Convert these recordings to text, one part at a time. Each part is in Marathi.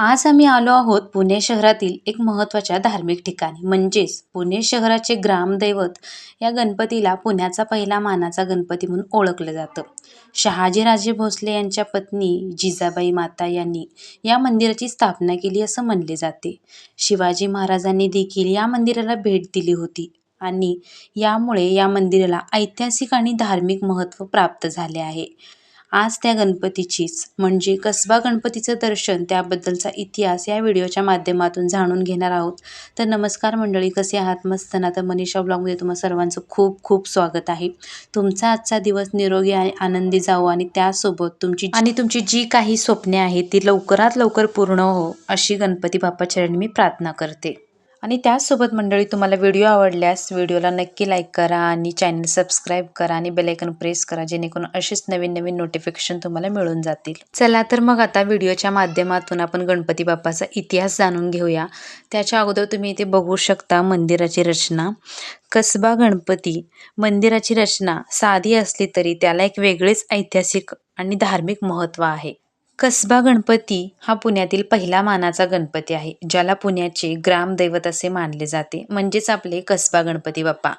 आज आम्ही आलो आहोत पुणे शहरातील एक महत्त्वाच्या धार्मिक ठिकाणी. म्हणजेच पुणे शहराचे ग्रामदैवत या गणपतीला पुण्याचा पहिला मानाचा गणपती म्हणून ओळखलं जातं. शहाजीराजे भोसले यांच्या पत्नी जिजाबाई माता यांनी या मंदिराची स्थापना केली असं म्हणले जाते. शिवाजी महाराजांनी देखील या मंदिराला भेट दिली होती आणि यामुळे या मंदिराला ऐतिहासिक आणि धार्मिक महत्त्व प्राप्त झाले आहे. आज त्या गणपतीचीच म्हणजे कसबा गणपतीचं दर्शन त्याबद्दलचा इतिहास या व्हिडिओच्या माध्यमातून जाणून घेणार आहोत. तर नमस्कार मंडळी कसे आहात? मस्त ना? तर मनीषा ब्लॉगमध्ये तुम्हाला सर्वांचं खूप खूप स्वागत आहे. तुमचा आजचा दिवस निरोगी आणि आनंदी जावो आणि त्यासोबत तुमची आणि तुमची जी काही स्वप्ने आहेत ती लवकरात लवकर पूर्ण हो अशी गणपती बाप्पा चरणी मी प्रार्थना करते. आणि त्याचसोबत मंडळी तुम्हाला व्हिडिओ आवडल्यास व्हिडिओला नक्की लाईक करा आणि चॅनल सबस्क्राईब करा आणि बेलायकन प्रेस करा जेणेकरून असेच नवीन नवीन नोटिफिकेशन तुम्हाला मिळून जातील. चला तर मग आता व्हिडिओच्या माध्यमातून आपण गणपती बाप्पाचा इतिहास जाणून घेऊया. त्याच्या अगोदर तुम्ही इथे बघू शकता मंदिराची रचना. कसबा गणपती मंदिराची रचना साधी असली तरी त्याला एक वेगळेच ऐतिहासिक आणि धार्मिक महत्त्व आहे. कसबा गणपती हा पुण्यातील पहिला मानाचा गणपती आहे ज्याला पुण्याचे ग्रामदैवत असे मानले जाते म्हणजेच आपले कसबा गणपती बाप्पा.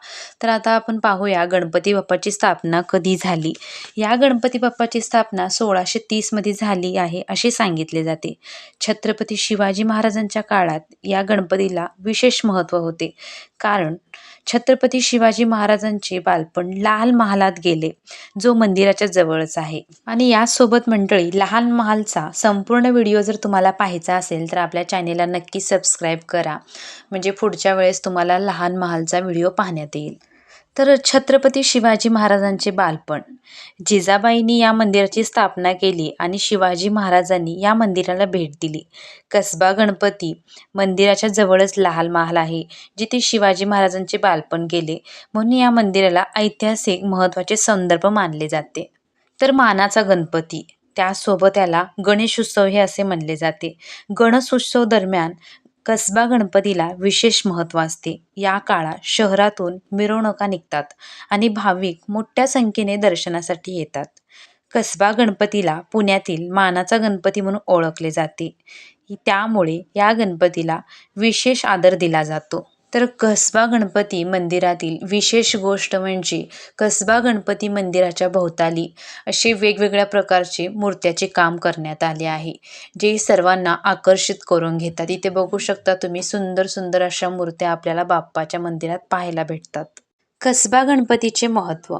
तर आता आपण पाहूया गणपती बाप्पाची स्थापना कधी झाली. या गणपती बाप्पाची स्थापना सोळाशे तीसमध्ये झाली आहे असे सांगितले जाते. छत्रपती शिवाजी महाराजांच्या काळात या गणपतीला विशेष महत्त्व होते. कारण छत्रपती शिवाजी महाराजांचे बालपण लाल महालात गेले जो मंदिराच्या जवळच आहे. आणि यासोबत मंडळी लहान महालचा संपूर्ण व्हिडिओ जर तुम्हाला पाहायचा असेल तर आपल्या चॅनेलला नक्की सबस्क्राईब करा. म्हणजे पुढच्या वेळेस तुम्हाला लहान महालचा व्हिडिओ पाहण्यात येईल. तर छत्रपती शिवाजी महाराजांचे बालपण. जिजाबाईंनी या मंदिराची स्थापना केली आणि शिवाजी महाराजांनी या मंदिराला भेट दिली. कसबा गणपती मंदिराच्या जवळच लाल महाल आहे जिथे शिवाजी महाराजांचे बालपण गेले. म्हणून या मंदिराला ऐतिहासिक महत्त्वाचे संदर्भ मानले जाते. तर मानाचा गणपती त्यासोबत याला गणेशोत्सव हे असे म्हणले जाते. गणेश उत्सव दरम्यान कसबा गणपतीला विशेष महत्त्व असते. या काळात शहरातून मिरवणुका निघतात आणि भाविक मोठ्या संख्येने दर्शनासाठी येतात. कसबा गणपतीला पुण्यातील मानाचा गणपती म्हणून ओळखले जाते. त्यामुळे या गणपतीला विशेष आदर दिला जातो. तर कसबा गणपती मंदिरातील विशेष गोष्ट म्हणजे कसबा गणपती मंदिराच्या भोवताली असे वेगवेगळ्या प्रकारचे मूर्त्याचे काम करण्यात आले आहे जे सर्वांना आकर्षित करून घेतात. इथे बघू शकता तुम्ही सुंदर सुंदर अशा मूर्त्या आपल्याला बाप्पाच्या मंदिरात पाहायला भेटतात. कसबा गणपतीचे महत्त्व.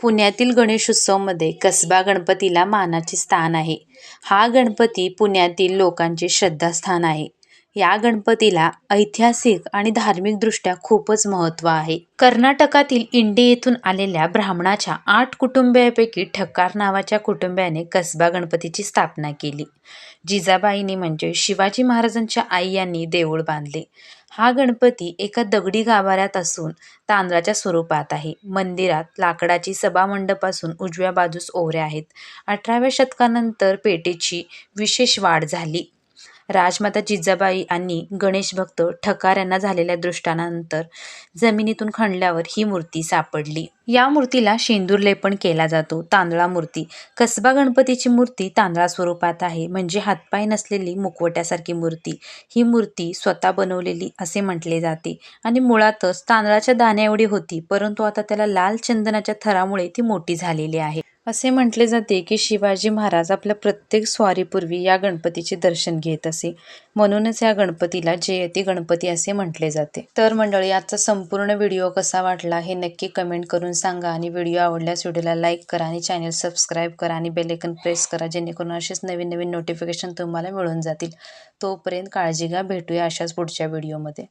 पुण्यातील गणेशोत्सवमध्ये कसबा गणपतीला मानाचे स्थान आहे. हा गणपती पुण्यातील लोकांचे श्रद्धास्थान आहे. या गणपतीला ऐतिहासिक आणि धार्मिकदृष्ट्या खूपच महत्त्व आहे. कर्नाटकातील इंडी येथून आलेल्या ब्राह्मणाच्या आठ कुटुंबियापैकी ठक्कार नावाच्या कुटुंबियाने कसबा गणपतीची स्थापना केली. जिजाबाईंनी म्हणजे शिवाजी महाराजांच्या आई यांनी देऊळ बांधले. हा गणपती एका दगडी गाभाऱ्यात असून तांदळाच्या स्वरूपात आहे. मंदिरात लाकडाची सभामंडप असून उजव्या बाजूस ओऱ्या आहेत. अठराव्या शतकानंतर पेटेची विशेष वाढ झाली. राजमाता जिजाबाई आणि गणेशभक्त ठकार यांना झालेल्या दृष्टानंतर जमिनीतून खणल्यावर ही मूर्ती सापडली. या मूर्तीला शेंदूर लेपन केला जातो. तांदळा मूर्ती. कसबा गणपतीची मूर्ती तांदळा स्वरूपात आहे. म्हणजे हातपाय नसलेली मुखवट्यासारखी मूर्ती. ही मूर्ती स्वतः बनवलेली असे म्हटले जाते. आणि मुळातच तांदळाच्या दाण्या एवढी होती परंतु आता त्याला लाल चंदनाच्या थरामुळे ती मोठी झालेली आहे. असे म्हटले जाते की शिवाजी महाराज आपल्या प्रत्येक स्वारीपूर्वी या गणपतीचे दर्शन घेत असे. म्हणूनच या गणपतीला जयती गणपती असे म्हटले जाते. तर मंडळी आजचा संपूर्ण व्हिडिओ कसा वाटला हे नक्की कमेंट करून सांगा आणि व्हिडिओ आवडल्यास व्हिडिओला लाईक करा आणि चॅनल सबस्क्राईब करा आणि बेलेकन प्रेस करा जेणेकरून असेच नवीन नवीन नोटिफिकेशन तुम्हाला मिळून जातील. तोपर्यंत काळजी घ्या. भेटूया अशाच पुढच्या व्हिडिओमध्ये.